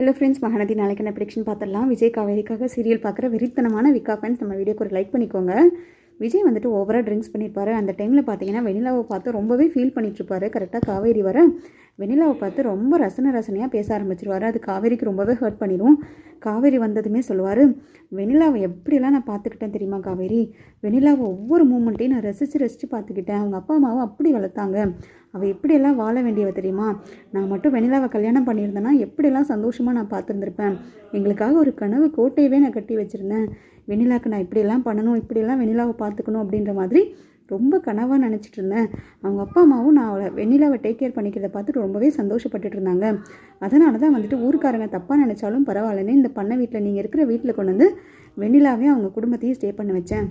Hello friends Mahanadi நாளைக்கு என்ன prediction பார்த்துடலாம். விஜய் காவேரிக்காக சீரியல் பார்க்குற வெறித்தனமான விக்கா ஃபேன்ஸ் நம்ம வீடியோக்கு ஒரு லைக் பண்ணிக்கோங்க. விஜய் வந்துட்டு ஓவராக ட்ரிங்க்ஸ் பண்ணியிருப்பாரு அந்த டைமில் பார்த்தீங்கன்னா வெனிலாவை பார்த்து ரொம்பவே ஃபீல் பண்ணிட்டுருப்பாரு. கரெக்டாக காவேரி வர வெனிலாவை பார்த்து ரொம்ப ரசனை ரசனையாக பேச ஆரம்பிச்சிருவாரு. அது காவேரிக்கு ரொம்பவே ஹர்ட் பண்ணிடும் காவேரி வந்ததுமே சொல்லுவார் வெனிலாவை எப்படியெல்லாம் நான் பார்த்துக்கிட்டேன் தெரியுமா காவேரி? வெனிலாவை ஒவ்வொரு மூமெண்ட்டையும் நான் ரசித்து ரசித்து பார்த்துக்கிட்டேன். அவங்க அப்பா அம்மாவை அப்படி வளர்த்தாங்க. அவள் எப்படியெல்லாம் வாழ வேண்டியவ தெரியுமா? நான் மட்டும் வெனிலாவை கல்யாணம் பண்ணியிருந்தேன்னா எப்படியெல்லாம் சந்தோஷமாக நான் பார்த்துருந்துருப்பேன்? எங்களுக்காக ஒரு கனவு கோட்டையவே நான் கட்டி வச்சுருந்தேன். வெண்ணிலாவுக்கு நான் இப்படியெல்லாம் பண்ணணும் இப்படியெல்லாம் வெண்ணிலாவை பார்த்துக்கணும் அப்படின்ற மாதிரி ரொம்ப கனவாக நினச்சிட்டு இருந்தேன். அவங்க அப்பா அம்மாவும் நான் அவளை வெண்ணிலாவை டேக் கேர் பண்ணிக்கிறத பார்த்துட்டு ரொம்பவே சந்தோஷப்பட்டுட்டு இருந்தாங்க. அதனால தான் வந்துட்டு ஊருக்காரங்க தப்பாக நினச்சாலும் பரவாயில்லன்னு இந்த பண்ணை வீட்டில் நீங்கள் இருக்கிற வீட்டில் கொண்டு வந்து வெண்ணிலாவே அவங்க குடும்பத்தையும் ஸ்டே பண்ண வச்சேன்.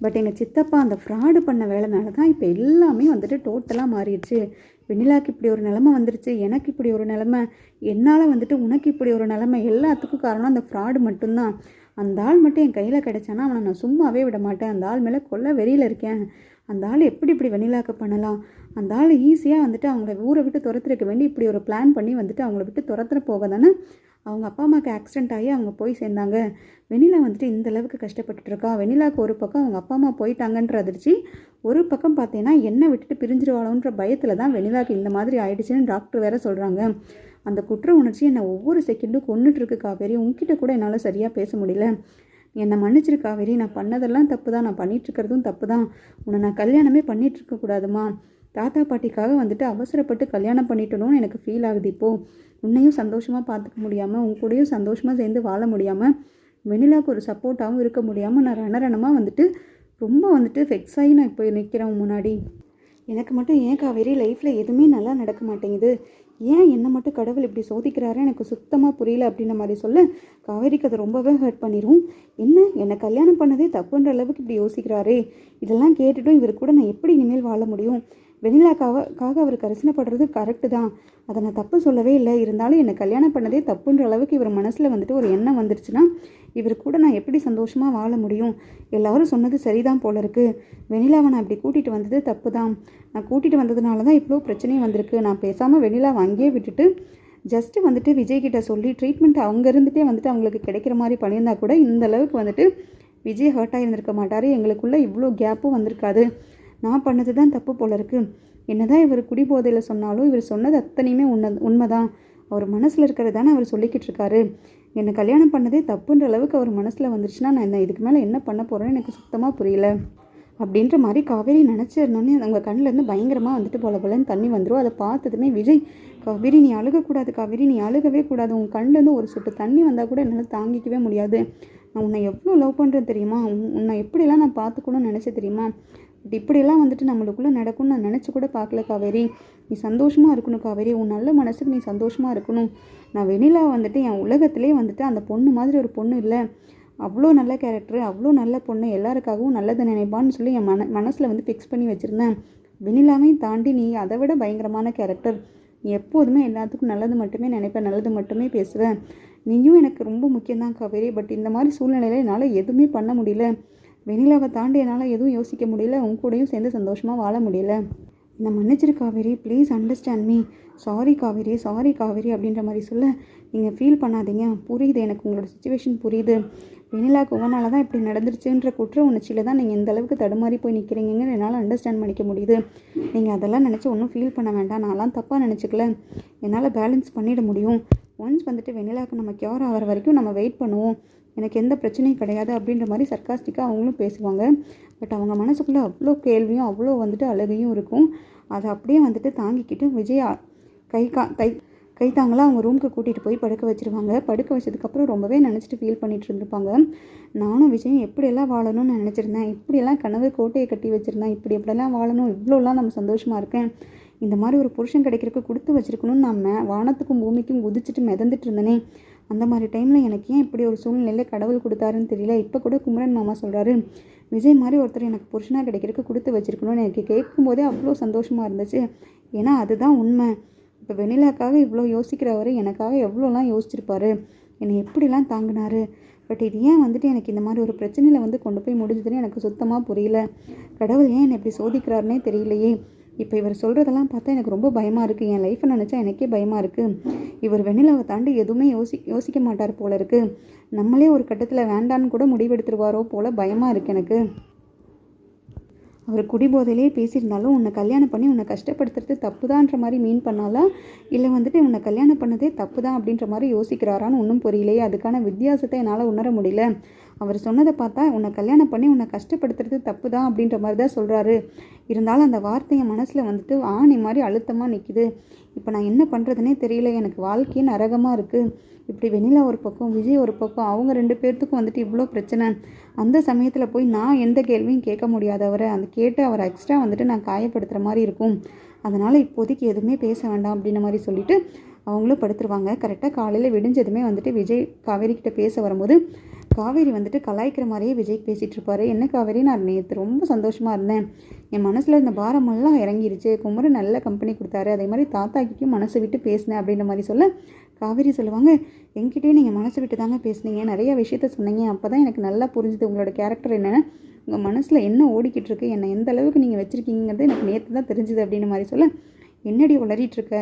பட் எங்கள் சித்தப்பா அந்த ஃப்ராடு பண்ண வேலைனால தான் இப்போ எல்லாமே வந்துட்டு டோட்டலாக மாறிடுச்சு. வெண்ணிலாக்கு இப்படி ஒரு நிலமை வந்துருச்சு எனக்கு இப்படி ஒரு நிலமை என்னால் வந்துட்டு உனக்கு இப்படி ஒரு நிலமை எல்லாத்துக்கும் காரணம் அந்த ஃப்ராடு மட்டும்தான். அந்த ஆள் மட்டும் என் கையில் கிடைச்சானா அவனை நான் சும்மாவே விட மாட்டேன். அந்த ஆள் மேலே கொல்ல வெறியில் இருக்கேன். அந்த ஆள் எப்படி இப்படி வெண்ணிலாக்க பண்ணலாம்? அந்த ஆள் ஈஸியாக வந்துட்டு அவங்கள ஊரை விட்டு துரத்துறக்க வேண்டி இப்படி ஒரு பிளான் பண்ணி வந்துட்டு அவங்கள விட்டு துரத்துற போக தானே அவங்க அப்பா அம்மாவுக்கு ஆக்சிடென்ட் ஆகி அவங்க போய் சேர்ந்தாங்க. வெண்ணிலா வந்துட்டு இந்த அளவுக்கு கஷ்டப்பட்டுட்டு இருக்கா? வெண்ணிலாவுக்கு ஒரு பக்கம் அவங்க அப்பா அம்மா போயிட்டாங்கன்ற அதிர்ச்சி. ஒரு பக்கம் பார்த்தீங்கன்னா என்ன விட்டுட்டு பிரிஞ்சிருவாளோன்ற பயத்தில் தான் வெண்ணிலாவுக்கு இந்த மாதிரி ஆயிடுச்சுன்னு டாக்டர் வேற சொல்கிறாங்க அந்த குற்ற உணர்ச்சி என்னை ஒவ்வொரு செகண்டும் கொண்டுட்டுருக்கு காவேரி. உங்ககிட்ட கூட என்னால் சரியாக பேச முடியல. என்னை மன்னிச்சிரு காவேரி. நான் பண்ணதெல்லாம் தப்பு தான் நான் பண்ணிகிட்ருக்கிறதும் தப்பு தான் உன்னை நான் கல்யாணமே பண்ணிகிட்ருக்க கூடாதுமா. தாத்தா பாட்டிக்காக வந்துட்டு அவசரப்பட்டு கல்யாணம் பண்ணிட்டணும்னு எனக்கு ஃபீல் ஆகுது இப்போது உன்னையும் சந்தோஷமாக பார்த்துக்க முடியாமல் உன் கூடயும் சந்தோஷமாக சேர்ந்து வாழ முடியாமல் வெண்ணிலாவுக்கு ஒரு சப்போர்ட்டாகவும் இருக்க முடியாமல் நான் ரணரணமாக வந்துட்டு ரொம்ப வந்துட்டு ஃபெக்ஸ் ஆகி நான் இப்போ நிற்கிறேன் முன்னாடி. எனக்கு மட்டும் ஏன் காவேரி? லைஃப்பில் எதுவுமே நல்லா நடக்க மாட்டேங்குது. ஏன் என்னை மட்டும் கடவுள் இப்படி சோதிக்கிறாரு? எனக்கு சுத்தமாக புரியல அப்படின்ற மாதிரி சொல்ல காவேரிக்கு அதை ரொம்பவே ஹர்ட் பண்ணிடும் என்ன? என்னை கல்யாணம் பண்ணதே தப்புன்ற அளவுக்கு இப்படி யோசிக்கிறாரே. இதெல்லாம் கேட்டுட்டும் இவர் கூட நான் எப்படி இனிமேல் வாழ முடியும்? வெண்ணிலாக்காக அவர் கரிசனப்படுறது கரெக்டு தான். அதை நான் தப்பு சொல்லவே இல்லை. இருந்தாலும் என்னை கல்யாணம் பண்ணதே தப்புன்ற அளவுக்கு இவர் மனசில் வந்துட்டு ஒரு எண்ணம் வந்துருச்சுன்னா இவர் கூட நான் எப்படி சந்தோஷமாக வாழ முடியும்? எல்லாரும் சொன்னது சரிதான் போல இருக்குது வெண்ணிலாவை நான் இப்படி கூட்டிகிட்டு வந்தது தப்பு தான் நான் கூட்டிகிட்டு வந்ததுனால தான் இவ்வளோ பிரச்சனையும் வந்திருக்கு. நான் பேசாமல் வெண்ணிலாவை அங்கேயே விட்டுட்டு ஜஸ்ட்டு வந்துட்டு விஜய் கிட்ட சொல்லி ட்ரீட்மெண்ட் அவங்க இருந்துகிட்டே வந்துட்டு அவங்களுக்கு கிடைக்கிற மாதிரி பண்ணியிருந்தா கூட இந்த அளவுக்கு வந்துட்டு விஜய் ஹர்ட் ஆகியிருந்திருக்க மாட்டார். எங்களுக்குள்ளே இவ்வளோ கேப்பும் வந்திருக்காது. நான் பண்ணது தான் தப்பு போல இருக்குது என்னதான் இவர் குடிபோதையில் சொன்னாலும் இவர் சொன்னது அத்தனையுமே உண்மை உண்மைதான். அவர் மனசில் இருக்கிறது தானே அவர் சொல்லிக்கிட்டு இருக்காரு. என்னை கல்யாணம் பண்ணதே தப்புன்ற அளவுக்கு அவர் மனசில் வந்துருச்சுன்னா நான் என்ன இதுக்கு மேலே என்ன பண்ண போகிறேன்னு எனக்கு சுத்தமாக புரியல. அப்படின்ற மாதிரி காவேரி நினச்சிருந்தோன்னே அவங்க கண்ணிலேருந்து பயங்கரமாக வந்துட்டு போல போலன்னு தண்ணி வந்துடும் அதை பார்த்ததுமே விஜய் காவேரி நீ அழுகக்கூடாது காவேரி நீ அழுகவே கூடாது. உன் கண்ணிலேருந்து ஒரு சொட்டு தண்ணி வந்தால் கூட என்னால் தாங்கிக்கவே முடியாது. நான் உன்னை எவ்வளோ லவ் பண்ணுறேன் தெரியுமா? உன்- உன்னை எப்படியெல்லாம் நான் பார்த்துக்கணும்னு நினச்சேன் தெரியுமா? பட் இப்படியெல்லாம் வந்துட்டு நம்மளுக்குள்ளே நடக்கும்னு நான் நினச்சி கூட பார்க்கல காவேரி. நீ சந்தோஷமாக இருக்கணும் காவேரி. உன் நல்ல மனசுக்கு நீ சந்தோஷமாக இருக்கணும். நான் வெண்ணிலா வந்துட்டு என் உலகத்திலே வந்துட்டு அந்த பொண்ணு மாதிரி ஒரு பொண்ணு இல்லை. அவ்வளோ நல்ல கேரக்டர் அவ்வளோ நல்ல பொண்ணு. எல்லாருக்காகவும் நல்லதை நினைப்பான்னு சொல்லி என் மன மனசில் வந்து ஃபிக்ஸ் பண்ணி வச்சுருந்தேன். வெண்ணிலாவையும் தாண்டி நீ அதை விட பயங்கரமான கேரக்டர் நீ எப்போதுமே எல்லாத்துக்கும் நல்லது மட்டுமே நினைப்பேன் நல்லது மட்டுமே பேசுவேன் நீயும் எனக்கு ரொம்ப முக்கியம்தான் காவேரி. பட் இந்த மாதிரி சூழ்நிலையில் என்னால் எதுவுமே பண்ண முடியல. வெண்ணிலாவை தாண்டி என்னால் எதுவும் யோசிக்க முடியல உன் கூடயும் சேர்ந்து சந்தோஷமாக வாழ முடியல. நான் மன்னிச்சிரு Kaveri please understand me sorry Kaveri sorry Kaveri அப்படின்ற மாதிரி சொல்ல நீங்கள் ஃபீல் பண்ணாதீங்க. புரியுது எனக்கு உங்களோட சுச்சுவேஷன் புரியுது. வெண்ணிலாக்கு உங்களால் தான் இப்படி நடந்துருச்சுன்ற குற்ற உணர்ச்சியில் தான் நீங்கள் இந்த அளவுக்கு தடுமாறி போய் நிற்கிறீங்கன்னு என்னால் அண்டர்ஸ்டாண்ட் பண்ணிக்க முடியுது. நீங்கள் அதெல்லாம் நினச்சி ஒன்றும் ஃபீல் பண்ண வேண்டாம். நான்லாம் தப்பாக நினச்சிக்கல. என்னால் பேலன்ஸ் பண்ணிட முடியும். ஒன்ஸ் வந்துட்டு வெண்ணிலாவுக்கு நம்ம க்யூர் ஆகிற வரைக்கும் நம்ம வெயிட் பண்ணுவோம். எனக்கு எந்த பிரச்சனையும் கிடையாது அப்படின்ற மாதிரி சர்க்காஸ்டிக்காக அவங்களும் பேசுவாங்க. பட் அவங்க மனசுக்குள்ளே அவ்வளோ கேள்வியும் அவ்வளோ வந்துட்டு அழுகையும் இருக்கும். அதை அப்படியே வந்துட்டு தாங்கிக்கிட்டு விஜயா கை கா கை கைத்தாங்களாக அவங்க ரூமுக்கு கூட்டிகிட்டு போய் படுக்க வச்சிருவாங்க. படுக்க வச்சதுக்கப்புறம் ரொம்பவே நினச்சிட்டு ஃபீல் பண்ணிகிட்டு இருந்திருப்பாங்க. நானும் விஜயம் எப்படியெல்லாம் வாழணும்னு நினச்சிருந்தேன். இப்படியெல்லாம் கனவு கோட்டையை கட்டி வச்சுருந்தேன். இப்படி எப்படிலாம் வாழணும். இவ்வளோலாம் நம்ம சந்தோஷமாக இருக்கேன். இந்த மாதிரி ஒரு புருஷன் கிடைக்கிறதுக்கு கொடுத்து வச்சிருக்கணும்னு நம்ம வானத்துக்கும் பூமிக்கும் குதிச்சுட்டு மிதந்துட்டு இருந்தேனே. அந்த மாதிரி டைமில் எனக்கு ஏன் இப்படி ஒரு சூழ்நிலையில் கடவுள் கொடுத்தாருன்னு தெரியல. இப்போ கூட குமரன் மாமா சொல்கிறாரு விஜய் மாதிரி ஒருத்தர் எனக்கு புருஷனாக கிடைக்கிறதுக்கு கொடுத்து வச்சிருக்கணும்னு எனக்கு கேட்கும்போதே அவ்வளோ சந்தோஷமாக இருந்துச்சு. ஏன்னா அதுதான் உண்மை. இப்போ வெண்ணிலாக்காக இவ்வளோ யோசிக்கிறவர் எனக்காக எவ்வளோலாம் யோசிச்சிருப்பாரு. என்னை எப்படிலாம் தாங்கினாரு. பட் இது ஏன் வந்துட்டு எனக்கு இந்த மாதிரி ஒரு பிரச்சனையில் வந்து கொண்டு போய் முடிஞ்சதுன்னு எனக்கு சுத்தமாக புரியல. கடவுள் ஏன் என்னை இப்படி சோதிக்கிறாருனே தெரியலையே. இப்போ இவர் சொல்கிறதெல்லாம் பார்த்தா எனக்கு ரொம்ப பயமாக இருக்குது என் லைஃப்பை நினச்சா எனக்கே பயமாக இருக்குது இவர் வெண்ணிலாவை தாண்டி எதுவுமே யோசி யோசிக்க மாட்டார் போல இருக்குது நம்மளே ஒரு கட்டத்தில் வேண்டான்னு கூட முடிவெடுத்துருவாரோ போல் பயமாக இருக்குது எனக்கு. அவர் குடிபோதையிலே பேசியிருந்தாலும் உன்னை கல்யாணம் பண்ணி உன்னை கஷ்டப்படுத்துறது தப்பு தான்ற மாதிரி மீன் பண்ணாலா? இல்லை வந்துட்டு உன்னை கல்யாணம் பண்ணதே தப்பு தான் அப்படின்ற மாதிரி யோசிக்கிறாரான்னு ஒன்றும் புரியலையே. அதுக்கான வித்தியாசத்தை என்னால் உணர முடியல. அவர் சொன்னதை பார்த்தா உன்னை கல்யாணம் பண்ணி உன்னை கஷ்டப்படுத்துறது தப்பு தான் அப்படின்ற மாதிரி தான் சொல்கிறாரு இருந்தாலும் அந்த வார்த்தையை மனசில் வந்துட்டு ஆணி மாதிரி அழுத்தமாக நிற்கிது இப்போ நான் என்ன பண்ணுறதுனே தெரியல. எனக்கு வாழ்க்கையே நரகமாக இருக்குது இப்படி வெண்ணிலா ஒரு பக்கம் விஜய் ஒரு பக்கம் அவங்க ரெண்டு பேர்த்துக்கும் வந்துட்டு இவ்வளோ பிரச்சனை. அந்த சமயத்தில் போய் நான் எந்த கேள்வியும் கேட்க முடியாதவரை அந்த கேட்டு அவரை எக்ஸ்ட்ரா வந்துட்டு நான் காயப்படுத்துகிற மாதிரி இருக்கும். அதனால் இப்போதைக்கு எதுவுமே பேச வேண்டாம் அப்படின்ன மாதிரி சொல்லிவிட்டு அவங்களும் படுத்துருவாங்க. கரெக்டாக காலையில் விடிஞ்சதுமே வந்துட்டு விஜய் காவேரி கிட்ட பேச வரும்போது காவேரி வந்துட்டு கலாய்க்கிற மாதிரியே விஜய் பேசிகிட்டு இருப்பாரு என்ன காவேரி? நான் நேற்று ரொம்ப சந்தோஷமாக இருந்தேன். என் மனசில் இருந்த பாரமெல்லாம் இறங்கிருச்சு. குமரன் நல்ல கம்பெனி கொடுத்தாரு. அதே மாதிரி தாத்தாக்கிக்கும் மனசு விட்டு பேசினேன் அப்படின்ற மாதிரி சொல்ல காவேரி சொல்லுவாங்க என்கிட்டயே நீங்கள் மனசு விட்டு தாங்க பேசுனீங்க. நிறைய விஷயத்த சொன்னீங்க. அப்போ தான் எனக்கு நல்லா புரிஞ்சுது உங்களோட கேரக்டர் என்னென்னு. உங்கள் மனசில் என்ன ஓடிக்கிட்டு இருக்கு என்னை எந்த அளவுக்கு நீங்கள் வச்சுருக்கீங்கிறது எனக்கு நேற்று தான் தெரிஞ்சுது அப்படின்ற மாதிரி சொல்ல என்னடி உளறிட்டு இருக்க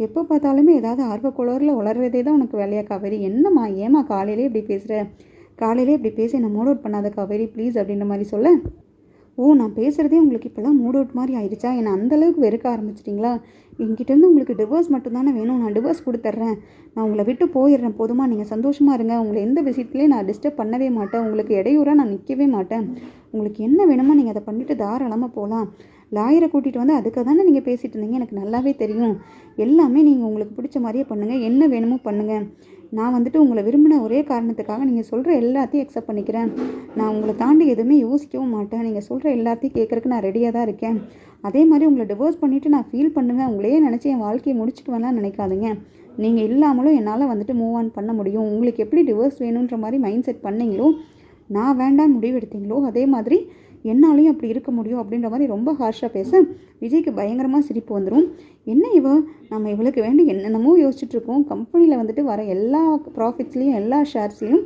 எப்போ பார்த்தாலுமே ஏதாவது ஆர்வக்குளரில் உளறதே தான் உனக்கு வேலையா காவேரி? என்னம்மா? ஏமா காலையிலே இப்படி பேசுகிற காலையிலே இப்படி பேசி என்னை மூட் அவுட் பண்ணாத காவேரி ப்ளீஸ் அப்படின்ற மாதிரி சொல்ல ஓ நான் பேசுகிறதே உங்களுக்கு இப்போல்லாம் மூட் அவுட் மாதிரி ஆயிடுச்சா? என்னை அந்தளவுக்கு வெறுக்க ஆரம்பிச்சிட்டிங்களா? என்கிட்டேருந்து உங்களுக்கு டிவோர்ஸ் மட்டும்தானே வேணும். நான் டிவோர்ஸ் கொடுத்துட்றேன் நான் உங்களை விட்டு போயிடுறேன். போதுமா? நீங்கள் சந்தோஷமாக இருங்க. உங்களை எந்த விஷயத்துலையும் நான் டிஸ்டர்ப் பண்ணவே மாட்டேன். உங்களுக்கு இடையூறாக நான் நிற்கவே மாட்டேன். உங்களுக்கு என்ன வேணுமோ நீங்கள் அதை பண்ணிவிட்டு தாராளமாக போகலாம் லாயரை கூட்டிகிட்டு வந்து அதுக்காக தானே நீங்கள் பேசிகிட்டு இருந்தீங்க? எனக்கு நல்லாவே தெரியும். எல்லாமே நீங்கள் உங்களுக்கு பிடிச்ச மாதிரியே பண்ணுங்கள் என்ன வேணுமோ பண்ணுங்கள் நான் வந்துட்டு உங்களை விரும்பின ஒரே காரணத்துக்காக நீங்கள் சொல்கிற எல்லாத்தையும் அக்செப்ட் பண்ணிக்கிறேன். நான் உங்களை தாண்டி எதுவுமே யோசிக்கவும் மாட்டேன். நீங்கள் சொல்கிற எல்லாத்தையும் கேட்குறக்கு நான் ரெடியாக தான் இருக்கேன். அதே மாதிரி உங்களை டிவோர்ஸ் பண்ணிவிட்டு நான் ஃபீல் பண்ணுவேன். உங்களையே நினச்சி என் வாழ்க்கையை முடிச்சுக்குவேன்லாம் நினைக்காதீங்க. நீங்கள் இல்லாமலும் என்னால் வந்துட்டு மூவ் ஆன் பண்ண முடியும். உங்களுக்கு எப்படி டிவோர்ஸ் வேணுன்ற மாதிரி மைண்ட் செட் பண்ணீங்களோ நான் வேண்டாம் முடிவெடுத்தீங்களோ அதே மாதிரி என்னாலையும் அப்படி இருக்க முடியும் அப்படின்ற மாதிரி ரொம்ப ஹார்ஷாக பேச விஜய்க்கு பயங்கரமாக சிரிப்பு வந்துடும் என்ன இவ? நம்ம இவளுக்கு வேண்டி என்னென்னமோ யோசிச்சுட்ருக்கோம் கம்பெனியில் வந்துட்டு வர எல்லா ப்ராஃபிட்ஸ்லேயும் எல்லா ஷேர்ஸ்லேயும்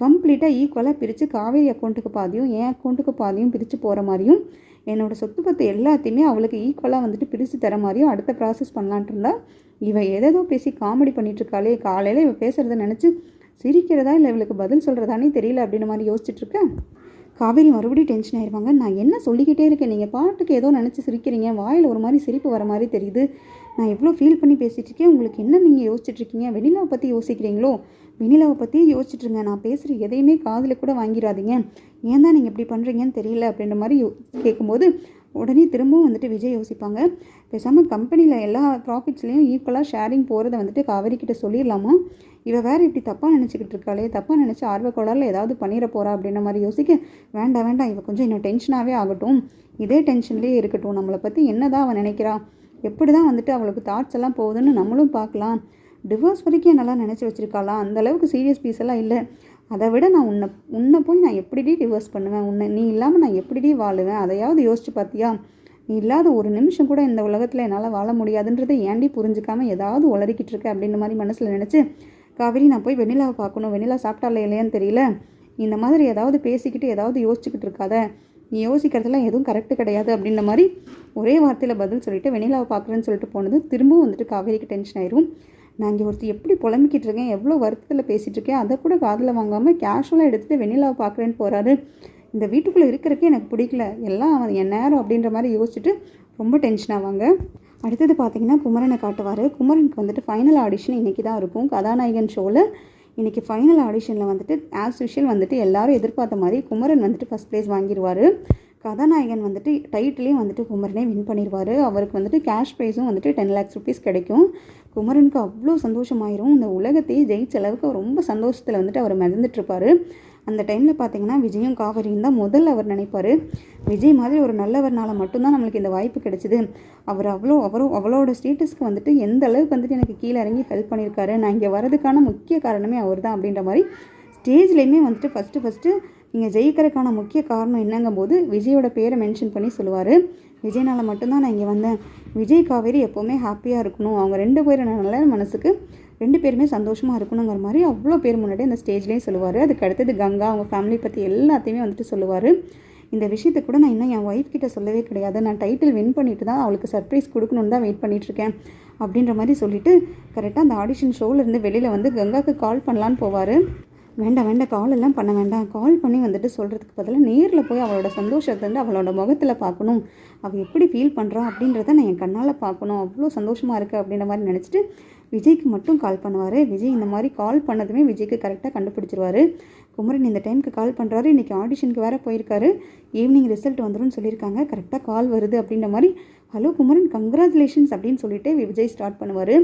கம்ப்ளீட்டாக ஈக்குவலாக பிரித்து காவேரி அக்கௌண்ட்டுக்கு பாதியும் என் அக்கௌண்ட்டுக்கு பாதியும் பிரித்து போகிற மாதிரியும் என்னோடய சொத்து பத்து எல்லாத்தையுமே அவளுக்கு ஈக்குவலாக வந்துட்டு பிரித்து தர மாதிரியும் அடுத்த ப்ராசஸ் பண்ணலான்ட்டு இருந்தால் இவள் எதேதோ பேசி காமெடி பண்ணிகிட்ருக்காளே காலையில் இவள் பேசுகிறத நினச்சி சிரிக்கிறதா இல்லை இவளுக்கு பதில் சொல்கிறதானே தெரியல அப்படின்ற மாதிரி யோசிச்சுட்ருக்கேன் காவேரி மறுபடியும் டென்ஷன் ஆயிடுவாங்க நான் என்ன சொல்லிக்கிட்டே இருக்கேன்? நீங்கள் பாட்டுக்கு ஏதோ நினச்சி சிரிக்கிறீங்க. வாயில் ஒரு மாதிரி சிரிப்பு வர மாதிரி தெரியுது. நான் எவ்வளோ ஃபீல் பண்ணி பேசிகிட்டு இருக்கேன்? உங்களுக்கு என்ன நீங்கள் யோசிச்சுட்ருக்கீங்க வெண்ணிலாவை பற்றி யோசிக்கிறீங்களோ? வெண்ணிலாவை பற்றி யோசிச்சுட்ருங்க நான் பேசுகிற எதையுமே காதில் கூட வாங்கிடாதீங்க. ஏன் தான் நீங்கள் இப்படி பண்ணுறீங்கன்னு தெரியல அப்படின்ற மாதிரி யோ கேட்கும்போது உடனே திரும்பவும் வந்துட்டு விஜய் யோசிப்பாங்க. பேசாமல் கம்பெனியில் எல்லா ப்ராஃபிட்ஸ்லேயும் ஈக்குவலாக ஷேரிங் போகிறத வந்துட்டு காவேரி கிட்ட சொல்லிடலாமா? இவ வேறு இப்படி தப்பாக நினச்சிக்கிட்டு இருக்காளே தப்பாக நினச்சி ஆர்வக்கோளாரில் ஏதாவது பண்ணிட போகிறா அப்படின்ற மாதிரி யோசிக்க வேண்டாம் வேண்டாம் இவ கொஞ்சம் இன்னும் டென்ஷனாகவே ஆகட்டும். இதே டென்ஷன்லேயே இருக்கட்டும். நம்மளை பற்றி என்ன தான் அவன் நினைக்கிறா? எப்படி தான் வந்துட்டு அவளுக்கு தாட்ஸ் எல்லாம் போகுதுன்னு நம்மளும் பார்க்கலாம். டிவோர்ஸ் வரைக்கும் நல்லா நினச்சி வச்சுருக்காளா? அந்த அளவுக்கு சீரியஸ் பீஸ் எல்லாம் இல்லை. அதை விட நான் உன்னை உன்னை போய் நான் எப்படிடி ரிவர்ஸ் பண்ணுவேன்? உன்னை நீ இல்லாமல் நான் எப்படிடி வாழுவேன்? அதையாவது யோசிச்சு பார்த்தியா? நீ இல்லாத ஒரு நிமிஷம் கூட இந்த உலகத்தில் என்னால் வாழ முடியாதுன்றதை ஏண்டி புரிஞ்சுக்காமல் ஏதாவது உளறிக்கிட்டு இருக்க அப்படின்ற மாதிரி மனசில் நினச்சி காவேரி நான் போய் வெண்ணிலாவை பார்க்கணும். வெண்ணிலா சாப்பிட்டால இல்லையான்னு தெரியல. இந்த மாதிரி ஏதாவது பேசிக்கிட்டு ஏதாவது யோசிச்சுக்கிட்டு இருக்காத. நீ யோசிக்கிறதுலாம் எதுவும் கரெக்டு கிடையாது. அப்படின்ற மாதிரி ஒரே வார்த்தையில் பதில் சொல்லிட்டு வெண்ணிலாவை பார்க்குறேன்னு சொல்லிட்டு போனது திரும்பவும் வந்துட்டு காவேரிக்கு டென்ஷன் ஆயிரும். நான் இங்கே ஒருத்தர் எப்படி புலம்பிக்கிட்டு இருக்கேன் எவ்வளோ வருத்தத்தில் பேசிகிட்டு இருக்கேன் அதை கூட காதில் வாங்காமல் கேஷுவலாக எடுத்துகிட்டு வெண்ணிலாவை பார்க்குறேன்னு போகிறாரு இந்த வீட்டுக்குள்ளே இருக்கிறக்கே எனக்கு பிடிக்கல. எல்லாம் அவன் என் நேரம் அப்படின்ற மாதிரி யோசிச்சுட்டு ரொம்ப டென்ஷன் ஆவாங்க. அடுத்தது பார்த்தீங்கன்னா குமரனை காட்டுவார். குமரனுக்கு வந்துட்டு ஃபைனல் ஆடிஷன் இன்றைக்கி தான் இருக்கும். கதாநாயகன் ஷோவில் இன்றைக்கி ஃபைனல் ஆடிஷனில் வந்துட்டு ஆஸ் யூஷுவல் வந்துட்டு எல்லாரும் எதிர்பார்த்த மாதிரி குமரன் வந்துட்டு ஃபஸ்ட் ப்ரைஸ் வாங்கிடுவார் கதாநாயகன் வந்துட்டு டைட்டிலையும் வந்துட்டு குமரனே வின் பண்ணிடுவார் அவருக்கு வந்துட்டு கேஷ் ப்ரைஸும் வந்துட்டு டென் லேக்ஸ் ருபீஸ் கிடைக்கும். குமரனுக்கு அவ்வளோ சந்தோஷமாயிரும். இந்த உலகத்தையே ஜெயிச்ச அளவுக்கு அவர் ரொம்ப சந்தோஷத்தில் வந்துட்டு அவர் மிதந்துட்டுருப்பார் அந்த டைமில் பார்த்தீங்கன்னா விஜயும் காவேரியும் தான் முதல்ல அவர் நினைப்பார். விஜய் மாதிரி ஒரு நல்லவர்னால மட்டும்தான் நம்மளுக்கு இந்த வாய்ப்பு கிடைச்சிது. அவர் அவ்வளோ அவரோ அவளோட ஸ்டேட்டஸ்க்கு வந்துட்டு எந்த அளவுக்கு வந்துட்டு எனக்கு கீழே இறங்கி ஹெல்ப் பண்ணியிருக்காரு நான் இங்கே வரதுக்கான முக்கிய காரணமே அவர் தான் அப்படின்ற மாதிரி ஸ்டேஜ்லேயுமே வந்துட்டு ஃபஸ்ட்டு ஃபஸ்ட்டு நீங்கள் ஜெயிக்கிறதுக்கான முக்கிய காரணம் என்னங்கும் போது விஜயோட பேரை மென்ஷன் பண்ணி சொல்லுவார். விஜய்னால் மட்டும்தான் நான் இங்கே வந்தேன். விஜய் காவேரி எப்போவுமே ஹாப்பியாக இருக்கணும். அவங்க ரெண்டு பேரும் நல்ல மனசுக்கு ரெண்டு பேருமே சந்தோஷமாக இருக்கணுங்கிற மாதிரி அவ்வளோ பேர் முன்னாடி அந்த ஸ்டேஜ்லேயும் சொல்லுவார். அதுக்கு அடுத்தது கங்கா அவங்க ஃபேமிலி பற்றி எல்லாத்தையுமே வந்துட்டு சொல்லுவார். இந்த விஷயத்தை கூட நான் இன்னும் என் ஒய்ஃப் கிட்ட சொல்லவே கிடையாது. நான் டைட்டில் வின் பண்ணிட்டு தான் அவளுக்கு சர்ப்ரைஸ் கொடுக்கணுன்னு தான் வெயிட் பண்ணிகிட்ருக்கேன் அப்படின்ற மாதிரி சொல்லிட்டு கரெக்டாக அந்த ஆடிஷன் ஷோவிலேருந்து வெளியில் வந்து கங்காவுக்கு கால் பண்ணலான்னு போவார். வேண்டாம் வேண்டாம் கால் எல்லாம் பண்ண வேண்டாம். கால் பண்ணி வந்துட்டு சொல்கிறதுக்கு பதிலாக நேரில் போய் அவளோட சந்தோஷத்தை வந்து அவளோட முகத்தில் பார்க்கணும். அவள் எப்படி ஃபீல் பண்ணுறா அப்படின்றத நான் என் கண்ணால் பார்க்கணும். அவ்வளோ சந்தோஷமாக இருக்குது அப்படின்ற மாதிரி நினச்சிட்டு விஜய்க்கு மட்டும் கால் பண்ணுவார். விஜய் இந்த மாதிரி கால் பண்ணதுமே விஜய்க்கு கரெக்டாக கண்டுபிடிச்சிருவாரு. குமரன் இந்த டைமுக்கு கால் பண்ணுறாரு இன்றைக்கி ஆடிஷனுக்கு வேறு போயிருக்காரு. ஈவினிங் ரிசல்ட் வந்துடும் சொல்லியிருக்காங்க. கரெக்டாக கால் வருது அப்படின்ற மாதிரி ஹலோ குமரன் கங்க்ராச்சுலேஷன்ஸ் அப்படின்னு சொல்லிட்டு விஜய் ஸ்டார்ட் பண்ணுவார்.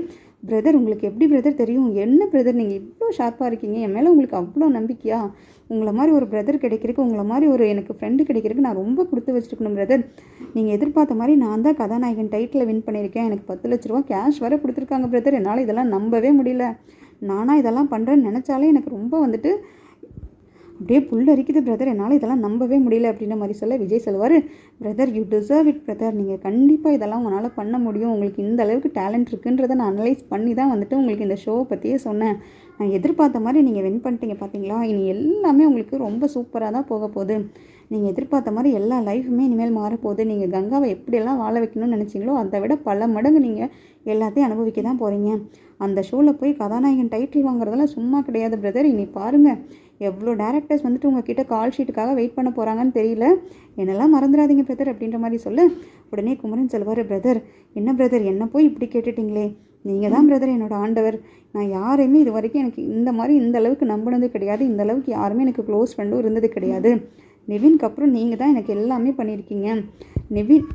பிரதர் உங்களுக்கு எப்படி பிரதர் தெரியும்? என்ன பிரதர் நீங்கள் இவ்வளோ ஷார்ப்பாக இருக்கீங்க. என் மேலே உங்களுக்கு அவ்வளோ நம்பிக்கையா? உங்களை மாதிரி ஒரு பிரதர் கிடைக்கிறதுக்கு உங்களை மாதிரி ஒரு எனக்கு ஃப்ரெண்டு கிடைக்கிறதுக்கு நான் ரொம்ப கொடுத்து வச்சுருக்கணும் பிரதர் நீங்கள் எதிர்பார்த்த மாதிரி நான் தான் கதாநாயகன் டைட்டில் வின் பண்ணியிருக்கேன். எனக்கு பத்து லட்ச ரூபா கேஷ் வர கொடுத்துருக்காங்க பிரதர் என்னால் இதெல்லாம் நம்பவே முடியல. நானாக இதெல்லாம் பண்ணுறேன்னு நினச்சாலே எனக்கு ரொம்ப வந்துட்டு அப்படியே புல்லரிக்குது பிரதர் என்னால் இதெல்லாம் நம்பவே முடியல அப்படின்ற மாதிரி சொல்ல விஜய் சொல்லுவார் brother you deserve it brother நீங்கள் கண்டிப்பாக இதெல்லாம் உங்களால் பண்ண முடியும். உங்களுக்கு இந்த அளவுக்கு டேலண்ட் இருக்குன்றதை நான் அனலைஸ் பண்ணி தான் வந்துட்டு உங்களுக்கு இந்த ஷோவை பற்றியே சொன்னேன். நான் எதிர்பார்த்த மாதிரி நீங்கள் வின் பண்ணிட்டீங்க பார்த்தீங்களா இனி எல்லாமே உங்களுக்கு ரொம்ப சூப்பராக தான் போக போகுது. நீங்கள் எதிர்பார்த்த மாதிரி எல்லா லைஃப்புமே இனிமேல் மாறப்போகுது. நீங்கள் கங்காவை எப்படியெல்லாம் வாழ வைக்கணும்னு நினச்சிங்களோ அதை விட பல மடங்கு நீங்கள் எல்லாத்தையும் அனுபவிக்க தான் போகிறீங்க அந்த ஷோவில் போய் கதாநாயகன் டைட்டில் வாங்குறதெல்லாம் சும்மா கிடையாது பிரதர் இனி பாருங்கள் எவ்வளோ டேரக்டர்ஸ் வந்துட்டு உங்ககிட்ட கால் ஷீட்டுக்காக வெயிட் பண்ண போகிறாங்கன்னு தெரியல. என்னெல்லாம் மறந்துடாதீங்க பிரதர் அப்படின்ற மாதிரி சொல்ல. உடனே குமரன் சொல்வார் பிரதர் என்ன பிரதர் என்ன போய் இப்படி கேட்டுட்டீங்களே? நீங்கள் தான் பிரதர் என்னோட ஆண்டவர். நான் யாரையுமே இது வரைக்கும் எனக்கு இந்த மாதிரி இந்த அளவுக்கு நம்பினது கிடையாது. இந்த அளவுக்கு யாருமே எனக்கு க்ளோஸ் ஃப்ரெண்டும் இருந்தது கிடையாது. நிவின்க்கு அப்புறம் நீங்கள் தான் எனக்கு எல்லாமே பண்ணியிருக்கீங்க. நிவின்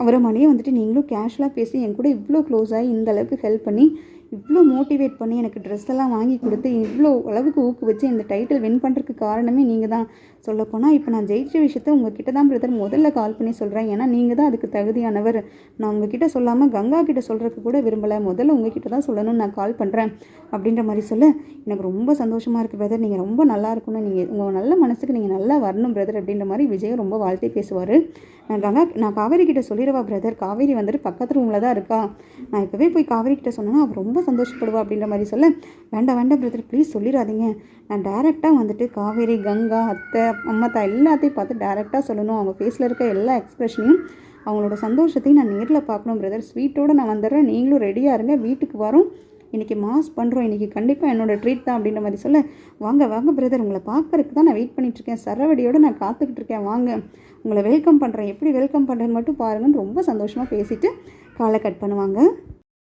அவரை மணியை வந்துட்டு நீங்களும் கேஷுவலாக பேசி என் கூட இவ்வளோ க்ளோஸ் ஆகி இந்த அளவுக்கு ஹெல்ப் பண்ணி இவ்வளோ மோட்டிவேட் பண்ணி எனக்கு ட்ரெஸ் எல்லாம் வாங்கி கொடுத்து இவ்வளோ அளவுக்கு ஊக்குவிச்சு இந்த டைட்டில் வின் பண்ணுறதுக்கு காரணமே நீங்கள் தான் சொல்லப்போனால் இப்போ நான் ஜெயிச்ச விஷயத்த உங்ககிட்ட தான் பிரதர் முதல்ல கால் பண்ணி சொல்கிறேன் ஏன்னா நீங்கள் தான் அதுக்கு தகுதியானவர். நான் உங்ககிட்ட சொல்லாமல் கங்கா கிட்ட சொல்கிறதுக்கு கூட விரும்பலை. முதல்ல உங்ககிட்ட தான் சொல்லணும்னு நான் கால் பண்ணுறேன் அப்படின்ற மாதிரி சொல்ல. எனக்கு ரொம்ப சந்தோஷமாக இருக்குது பிரதர். நீங்கள் ரொம்ப நல்லா இருக்கணும். நீங்கள் உங்கள் நல்ல மனசுக்கு நீங்கள் நல்லா வரணும் பிரதர் அப்படின்ற மாதிரி விஜய் ரொம்ப வாழ்த்தி பேசுவார். நான் கங்கா நான் காவேரி கிட்ட சொல்லிடுவா பிரதர்? காவேரி வந்துட்டு பக்கத்து ரூமில் தான் இருக்கா? நான் இப்போவே போய் காவேரி கிட்ட சொன்னேன்னா அவர் ரொம்ப சந்தோஷப்படுவா அப்படின்ற மாதிரி சொல்ல. வேண்டாம் வேண்டாம் பிரதர். ப்ளீஸ் சொல்லிடாதீங்க. நான் டேரெக்டாக வந்துட்டு காவேரி கங்கா அத்தை அம்மத்தா எல்லாத்தையும் பார்த்து டேரெக்டாக சொல்லணும். அவங்க ஃபேஸில் இருக்க எல்லா எக்ஸ்ப்ரெஷனையும் அவங்களோட சந்தோஷத்தையும் நான் நேரில் பார்க்கணும் பிரதர் ஸ்வீட்டோடு நான் வந்துடுறேன். நீங்களும் ரெடியாக இருங்க. வீட்டுக்கு வரோம். இன்றைக்கி மாஸ் பண்ணுறோம் இன்றைக்கி கண்டிப்பாக என்னோடய ட்ரீட் தான் அப்படின்ற மாதிரி சொல்ல வாங்க வாங்க பிரதர் உங்களை பார்க்கறதுக்கு தான் நான் வெயிட் பண்ணிகிட்ருக்கேன் சரவடியோடு நான் காத்துக்கிட்டு இருக்கேன். வாங்க. உங்களை வெல்கம் பண்ணுறேன் எப்படி வெல்கம் பண்ணுறேன்னு மட்டும் பாருங்கன்னு ரொம்ப சந்தோஷமாக பேசிவிட்டு காலை கட் பண்ணுவாங்க.